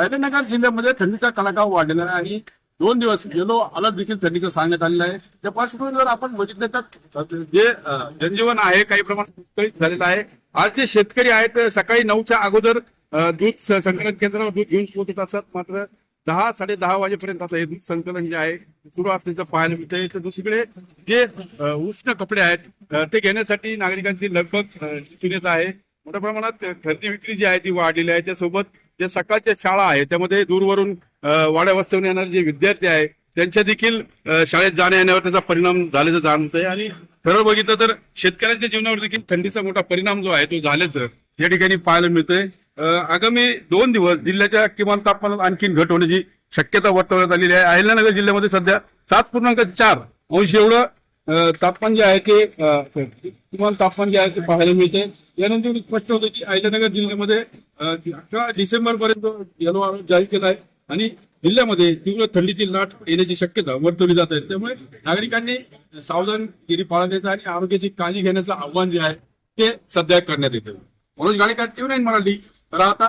अहिल्यानगर जिल्ह्यामध्ये थंडीचा कडाका वाढलेला आहे आणि दोन दिवस येलो अलर्ट देखील थंडीचं सांगण्यात आलेलं आहे. त्या पार्श्वभूमीवर आपण बघितलं तर जे जनजीवन आहे काही प्रमाणात विस्कळीत झालेलं आहे. आज जे शेतकरी आहेत सकाळी नऊच्या अगोदर दूध संकलन केंद्रावर दूध घेऊन पोहोचत असतात मात्र दहा साडे दहा वाजेपर्यंत आता हे दूध संकलन जे आहे सुरू असल्याचं पाहायला मिळतंय. तर दुसरीकडे जे उष्ण कपडे आहेत ते घेण्यासाठी नागरिकांची लगबग दिसून येत आहे. मोठ्या प्रमाणात खरेदी विक्री जी आहे ती वाढलेली आहे. त्यासोबत जे सकाळच्या शाळा आहे त्यामध्ये दूरवरून वाड्या वस्तीवरून येणारे जे विद्यार्थी आहे त्यांच्या देखील शाळेत जाण्या येण्यावर त्याचा परिणाम झाल्याचं जाणतंय आणि खरं बघितलं तर शेतकऱ्यांच्या जीवनावर देखील थंडीचा मोठा परिणाम जो आहे तो झाल्याचं या ठिकाणी पाहायला मिळतोय. आगामी दोन दिवस जिल्ह्याच्या किमान तापमानात आणखीन घट होण्याची शक्यता वर्तवण्यात आलेली आहे. अहिल्यानगर जिल्ह्यामध्ये सध्या सात पूर्णांक चार अंश एवढं तापमान जे आहे ते किमान तापमान जे आहे ते पाहायला मिळते यानंतर स्पष्ट होतं की अहिल्यानगर जिल्ह्यामध्ये अठरा डिसेंबर पर्यंत येलो अलर्ट जाहीर केला आहे. आणि जिल्ह्यामध्ये तीव्र थंडीची लाट येण्याची शक्यता वर्तवली जात आहे. त्यामुळे नागरिकांनी सावधानगिरी पाळण्याचं आणि आरोग्याची काळजी घेण्याचं आव्हान जे आहे ते सध्या करण्यात येतं मनोज गाडेकर टीव्ही नाईन मराठी. राहता